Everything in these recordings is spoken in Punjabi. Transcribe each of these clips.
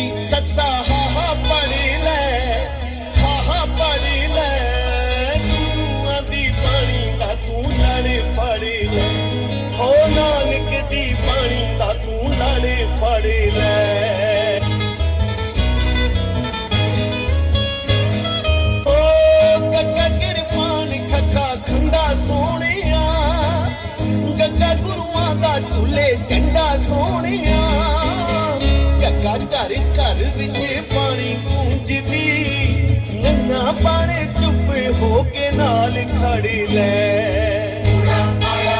ਮੇਰੀ ਸੱਸਾ ਹਾ ਲੈ ਹਾ ਹਾ ਦੀ ਪਾਣੀ ਦਾ ਤੂੰ ਨਾਲੇ ਫੜੀ ਲੈ। ਓ ਨਾਨਕ ਦੀ ਪਾਣੀ ਦਾ ਤੂੰ ਨਾਲੇ ਫੜੀ ਲੈ। ਓ ਕੱਕਾ ਕਿਰਪਾਨ, ਖੱਖਾ ਖੰਡਾ ਸੋਹਣਿਆ। ਗੱਗਾ ਗੁਰੂਆਂ ਦਾ ਝੂਲੇ ਝੰਡਾ ਸੋਹਣਿਆ। ਘਰ ਘਰ ਘਰ ਵਿੱਚ ਪਾਣੀ ਗੂੰਜਦੀ। ਨੰਨਾ ਪਾਣੇ ਚੁੱਪ ਹੋ ਕੇ ਨਾਲ ਖੜ ਲੈ। ਪੂਰਾ ਆਇਆ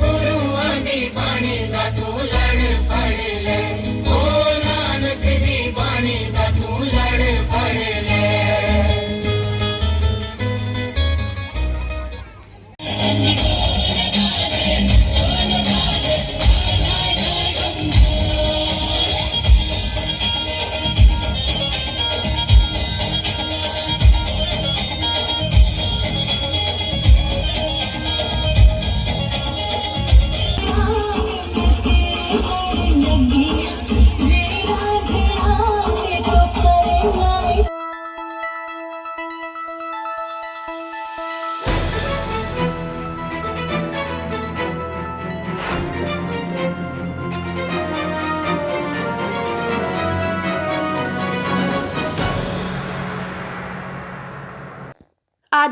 ਗੁਰੂਆਂ ਦੀ ਬਾਣੀ ਦਾ ਤੂੰ ਲੜ ਫੜ ਲੈ। ਨਾਨਕ ਦੀ ਬਾਣੀ ਦਾ ਤੂੰ ਲੜ ਫੜ ਲੈ।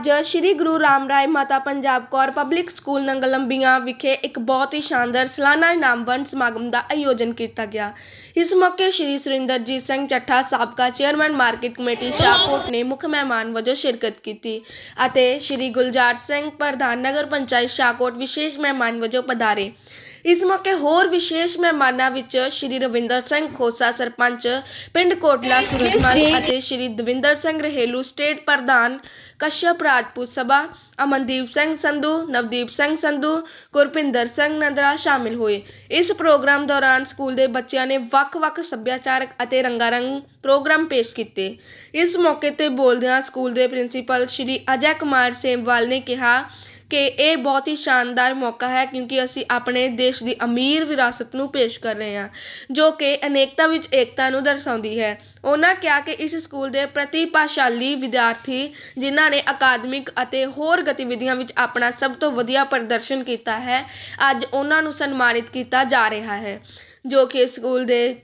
ਅੱਜ ਸ੍ਰੀ ਗੁਰੂ ਰਾਮ ਰਾਏ ਮਾਤਾ ਪੰਜਾਬ ਕੌਰ ਪਬਲਿਕ ਸਕੂਲ ਨੰਗਲੰਬੀਆਂ ਵਿਖੇ ਇੱਕ ਬਹੁਤ ਹੀ ਸ਼ਾਨਦਾਰ ਸਾਲਾਨਾ ਇਨਾਮ ਵੰਡ ਸਮਾਗਮ ਦਾ ਆਯੋਜਨ ਕੀਤਾ ਗਿਆ। ਇਸ ਮੌਕੇ ਸ੍ਰੀ ਸੁਰਿੰਦਰਜੀਤ ਸਿੰਘ ਚੱਠਾ ਸਾਬਕਾ ਚੇਅਰਮੈਨ ਮਾਰਕੀਟ ਕਮੇਟੀ ਸ਼ਾਹਕੋਟ ਨੇ ਮੁੱਖ ਮਹਿਮਾਨ ਵਜੋਂ ਸ਼ਿਰਕਤ ਕੀਤੀ ਅਤੇ ਸ੍ਰੀ ਗੁਲਜ਼ਾਰ ਸਿੰਘ ਪ੍ਰਧਾਨ ਨਗਰ ਪੰਚਾਇਤ ਸ਼ਾਹਕੋਟ ਵਿਸ਼ੇਸ਼ ਮਹਿਮਾਨ ਵਜੋਂ ਪਧਾਰੇ। ਇਸ ਮੌਕੇ ਹੋਰ ਵਿਸ਼ੇਸ਼ ਮਹਿਮਾਨਾਂ ਵਿੱਚ ਸ਼੍ਰੀ ਰਵਿੰਦਰ ਸਿੰਘ ਖੋਸਾ ਸਰਪੰਚ ਪਿੰਡ ਕੋਟਲਾ ਸੁਰਜਮਲ ਅਤੇ ਸ਼੍ਰੀ ਦਵਿੰਦਰ ਸਿੰਘ ਰਹੇਲੂ ਸਟੇਟ ਪ੍ਰਧਾਨ ਕਸ਼ਯਪ ਰਾਜਪੂਤ ਸਭਾ ਅਮਨਦੀਪ ਸਿੰਘ ਸੰਧੂ ਨਵਦੀਪ ਸਿੰਘ ਸੰਧੂ ਗੁਰਪਿੰਦਰ ਸਿੰਘ ਨੰਦਰਾ ਸ਼ਾਮਿਲ ਹੋਏ। ਇਸ ਪ੍ਰੋਗਰਾਮ ਦੌਰਾਨ ਸਕੂਲ ਦੇ ਬੱਚਿਆਂ ਨੇ ਵੱਖ-ਵੱਖ ਸੱਭਿਆਚਾਰਕ ਅਤੇ ਰੰਗਾਰੰਗ ਪ੍ਰੋਗਰਾਮ ਪੇਸ਼ ਕੀਤੇ। ਇਸ ਮੌਕੇ ਤੇ ਬੋਲਦਿਆਂ ਸਕੂਲ ਦੇ ਪ੍ਰਿੰਸੀਪਲ ਸ਼੍ਰੀ ਅਜੈ ਕੁਮਾਰ ਸੇਮਵਾਲ ਨੇ ਕਿਹਾ ਕਿ ਇਹ ਬਹੁਤ ਹੀ ਸ਼ਾਨਦਾਰ ਮੌਕਾ ਹੈ ਕਿਉਂਕਿ ਅਸੀਂ ਆਪਣੇ ਦੇਸ਼ ਦੀ ਅਮੀਰ ਵਿਰਾਸਤ ਨੂੰ ਪੇਸ਼ ਕਰ ਰਹੇ ਹਾਂ, ਜੋ ਕਿ ਅਨੇਕਤਾ ਵਿੱਚ ਏਕਤਾ ਨੂੰ ਦਰਸਾਉਂਦੀ ਹੈ। ਉਹਨਾਂ ਕਿਹਾ ਕਿ ਇਸ ਸਕੂਲ ਦੇ ਪ੍ਰਤਿਭਾਸ਼ਾਲੀ ਵਿਦਿਆਰਥੀ, ਜਿਨ੍ਹਾਂ ਨੇ ਅਕਾਦਮਿਕ ਅਤੇ ਹੋਰ ਗਤੀਵਿਧੀਆਂ ਵਿੱਚ ਆਪਣਾ ਸਭ ਤੋਂ ਵਧੀਆ ਪ੍ਰਦਰਸ਼ਨ ਕੀਤਾ ਹੈ, ਅੱਜ ਉਹਨਾਂ ਨੂੰ ਸਨਮਾਨਿਤ ਕੀਤਾ ਜਾ ਰਿਹਾ ਹੈ, ਜੋ ਕਿ ਸਕੂਲ ਦੇ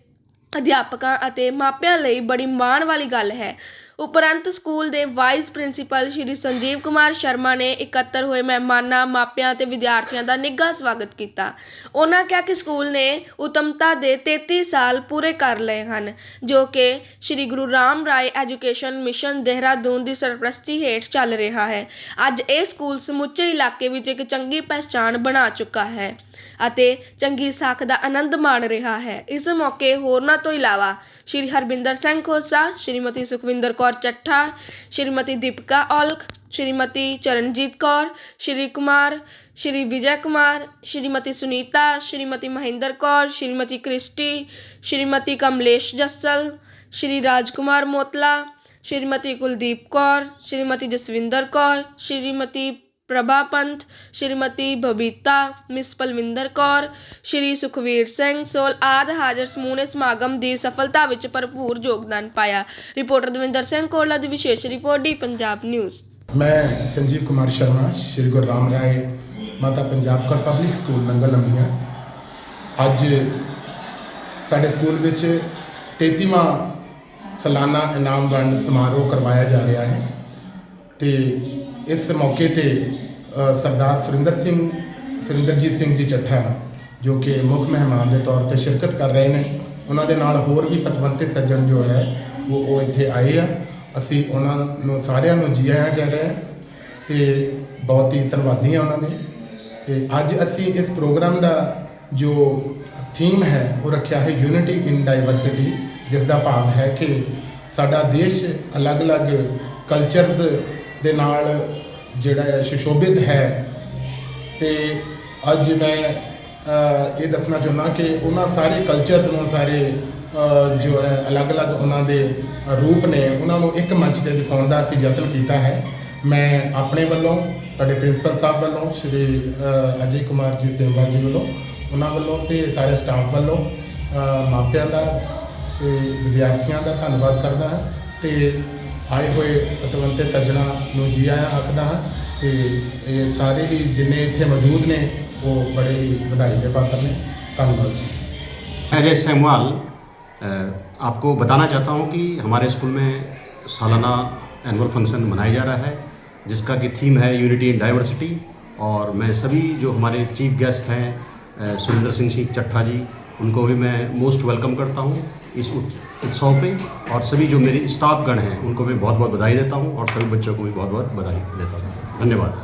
ਅਧਿਆਪਕਾਂ ਅਤੇ ਮਾਪਿਆਂ ਲਈ ਬੜੀ ਮਾਣ ਵਾਲੀ ਗੱਲ ਹੈ। ਉਪਰੰਤ ਸਕੂਲ ਦੇ ਵਾਈਸ ਪ੍ਰਿੰਸੀਪਲ ਸ਼੍ਰੀ ਸੰਜੀਵ ਕੁਮਾਰ ਸ਼ਰਮਾ ਨੇ ਇਕੱਤਰ ਹੋਏ ਮਹਿਮਾਨਾਂ, ਮਾਪਿਆਂ ਅਤੇ ਵਿਦਿਆਰਥੀਆਂ ਦਾ ਨਿੱਘਾ ਸਵਾਗਤ ਕੀਤਾ। ਉਹਨਾਂ ਕਿਹਾ ਕਿ ਸਕੂਲ ਨੇ ਉਤਮਤਾ ਦੇ 33 ਸਾਲ ਪੂਰੇ ਕਰ ਲਏ ਹਨ, ਜੋ ਕਿ ਸ਼੍ਰੀ ਗੁਰੂ ਰਾਮ ਰਾਏ ਐਜੂਕੇਸ਼ਨ ਮਿਸ਼ਨ ਦੇਹਰਾਦੂਨ ਦੀ ਸਰਪ੍ਰਸਤੀ ਹੇਠ ਚੱਲ ਰਿਹਾ ਹੈ। ਅੱਜ ਇਹ ਸਕੂਲ ਸਮੁੱਚੇ ਇਲਾਕੇ ਵਿੱਚ ਇੱਕ ਚੰਗੀ ਪਹਿਚਾਣ ਬਣਾ ਚੁੱਕਾ ਹੈ। ਅਤੇ ਚੰਗੀ ਸਾਖ ਦਾ ਆਨੰਦ ਮਾਣ ਰਿਹਾ ਹੈ। ਇਸ ਮੌਕੇ ਹੋਰਨਾਂ ਤੋਂ ਇਲਾਵਾ ਸ਼੍ਰੀ ਹਰਬਿੰਦਰ ਸਿੰਘ ਖੋਸਾ, ਸ਼੍ਰੀਮਤੀ ਸੁਖਵਿੰਦਰ ਕੌਰ ਚੱਠਾ, ਸ਼੍ਰੀਮਤੀ ਦੀਪਕਾ ਔਲਖ, ਸ਼੍ਰੀਮਤੀ ਚਰਨਜੀਤ ਕੌਰ, ਸ਼੍ਰੀ ਕੁਮਾਰ, ਸ਼੍ਰੀ ਵਿਜੇ ਕੁਮਾਰ, ਸ਼੍ਰੀਮਤੀ ਸੁਨੀਤਾ, ਸ਼੍ਰੀਮਤੀ ਮਹਿੰਦਰ ਕੌਰ, ਸ਼੍ਰੀਮਤੀ ਕ੍ਰਿਸਟੀ, ਸ਼੍ਰੀਮਤੀ ਕਮਲੇਸ਼ ਜੱਸਲ, ਸ਼੍ਰੀ ਰਾਜਕੁਮਾਰ ਮੋਤਲਾ, ਸ਼੍ਰੀਮਤੀ ਕੁਲਦੀਪ ਕੌਰ, ਸ਼੍ਰੀਮਤੀ ਜਸਵਿੰਦਰ ਕੌਰ, ਸ਼੍ਰੀਮਤੀ ਪ੍ਰਭਾ ਪੰਥ ਸ਼੍ਰੀਮਤੀ ਬਬੀਤਾ, ਮਿਸ ਪਲਵਿੰਦਰ ਕੌਰ, ਸ਼੍ਰੀ ਸੁਖਵੀਰ ਸਿੰਘ ਸੋਲ ਆਦਿ ਹਾਜ਼ਰ ਸਮੂਹ ਨੇ ਸਮਾਗਮ ਦੀ ਸਫਲਤਾ ਵਿੱਚ ਭਰਪੂਰ ਯੋਗਦਾਨ ਪਾਇਆ। ਰਿਪੋਰਟਰ ਦਵਿੰਦਰ ਸਿੰਘ ਕੋਲਾ ਦੀ ਵਿਸ਼ੇਸ਼ ਰਿਪੋਰਟ ਡੀ ਪੰਜਾਬ ਨਿਊਜ਼। ਮੈਂ ਸੰਜੀਵ ਕੁਮਾਰ ਸ਼ਰਮਾ, ਸ਼੍ਰੀ ਗੁਰੂ ਰਾਮ ਰਾਏ ਮਾਤਾ ਪੰਜਾਬ ਕੌਰ ਪਬਲਿਕ ਸਕੂਲ, ਨੰਗਲ ਲੰਬੀਆਂ। ਅੱਜ ਸਾਡੇ ਸਕੂਲ ਵਿੱਚ 33ਵਾਂ ਸਾਲਾਨਾ ਇਨਾਮ ਵੰਡ ਸਮਾਰੋਹ ਕਰਵਾਇਆ ਜਾ ਰਿਹਾ ਹੈ ਤੇ ਇਸ ਮੌਕੇ ਤੇ ਸਰਦਾਰ ਸੁਰਿੰਦਰ ਸਿੰਘ, ਸੁਰਿੰਦਰਜੀਤ ਸਿੰਘ ਜੀ ਚੱਠਾ ਜੋ ਕਿ ਮੁੱਖ ਮਹਿਮਾਨ ਦੇ ਤੌਰ ਤੇ ਸ਼ਿਰਕਤ ਕਰ ਰਹੇ ਨੇ, ਉਹਨਾਂ ਦੇ ਨਾਲ ਹੋਰ ਵੀ ਪਤਵੰਤੇ ਸੱਜਣ ਜੋ ਹੈ, ਉਹ ਉਹ ਇੱਥੇ ਆਏ ਆ। ਅਸੀਂ ਉਹਨਾਂ ਨੂੰ, ਸਾਰਿਆਂ ਨੂੰ ਜੀ ਆਇਆਂ ਕਹਿ ਰਹੇ ਹਾਂ ਤੇ ਬਹੁਤ ਹੀ ਧੰਨਵਾਦੀ ਹਾਂ ਉਹਨਾਂ ਦੇ। ਤੇ ਅੱਜ ਅਸੀਂ ਇਸ ਪ੍ਰੋਗਰਾਮ ਦਾ ਜੋ ਥੀਮ ਹੈ, ਉਹ ਰੱਖਿਆ ਹੈ ਯੂਨਿਟੀ ਇਨ ਡਾਈਵਰਸਿਟੀ ਜਿਸ ਦਾ ਭਾਵ ਹੈ ਕਿ ਸਾਡਾ ਦੇਸ਼ ਅਲੱਗ-ਅਲੱਗ ਕਲਚਰਸ ਦੇ ਨਾਲ ਜਿਹੜਾ ਹੈ ਸੁਸ਼ੋਭਿਤ ਹੈ। ਤੇ ਅੱਜ ਮੈਂ ਇਹ ਦੱਸਣਾ ਚਾਹੁੰਦਾ ਕਿ ਉਹਨਾਂ ਸਾਰੇ ਕਲਚਰ ਨੂੰ ਸਾਰੇ ਜੋ ਹੈ, ਅਲੱਗ-ਅਲੱਗ ਉਹਨਾਂ ਦੇ ਰੂਪ ਨੇ, ਉਹਨਾਂ ਨੂੰ ਇੱਕ ਮੰਚ ਤੇ ਦਿਖਾਉਣ ਦਾ ਅਸੀਂ ਯਤਨ ਕੀਤਾ ਹੈ। ਮੈਂ ਆਪਣੇ ਵੱਲੋਂ, ਸਾਡੇ ਪ੍ਰਿੰਸੀਪਲ ਸਾਹਿਬ ਵੱਲੋਂ, ਸ਼੍ਰੀ ਅਜੇ ਕੁਮਾਰ ਜੀ ਸੇਵਾ ਜੀ ਵੱਲੋਂ, ਉਹਨਾਂ ਵੱਲੋਂ ਤੇ ਸਾਰੇ ਸਟਾਫ ਵੱਲੋਂ ਮਾਪਿਆਂ ਦਾ ਤੇ ਵਿਦਿਆਰਥੀਆਂ ਦਾ ਧੰਨਵਾਦ ਕਰਦਾ ਹਾਂ। ਤੇ ਆਏ ਹੋਏ ਪਤਵੰਤੇ ਸੱਜਣਾ ਨੂੰ ਜੀ ਆਇਆਂ ਆਖਦਾ ਹਾਂ ਤੇ ਇਹ ਸਾਰੇ ਹੀ ਜਿੰਨੇ ਇੱਥੇ ਮੌਜੂਦ ਨੇ ਉਹ ਬੜੇ ਹੀ ਵਧਾਈ ਦੇ ਪਾਤਰ ਨੇ ਧੰਨਵਾਦ ਜੀ अजय सेमवाल अ, आपको बताना चाहता हूँ कि हमारे स्कूल में सालाना एनुअल फंक्शन मनाया जा रहा है जिसका कि थीम है यूनिटी इन डाइवर्सिटी और मैं सभी जो हमारे चीफ गेस्ट हैं अ, सुरेंद्र सिंह सिंह चट्ठा जी उनको भी मैं मोस्ट वेलकम करता हूँ इस उत- उत्सव पे और सभी जो मेरे स्टाफ गण हैं उनको मैं बहुत बहुत बधाई देता हूँ और सभी बच्चों को भी बहुत बहुत बधाई देता हूँ धन्यवाद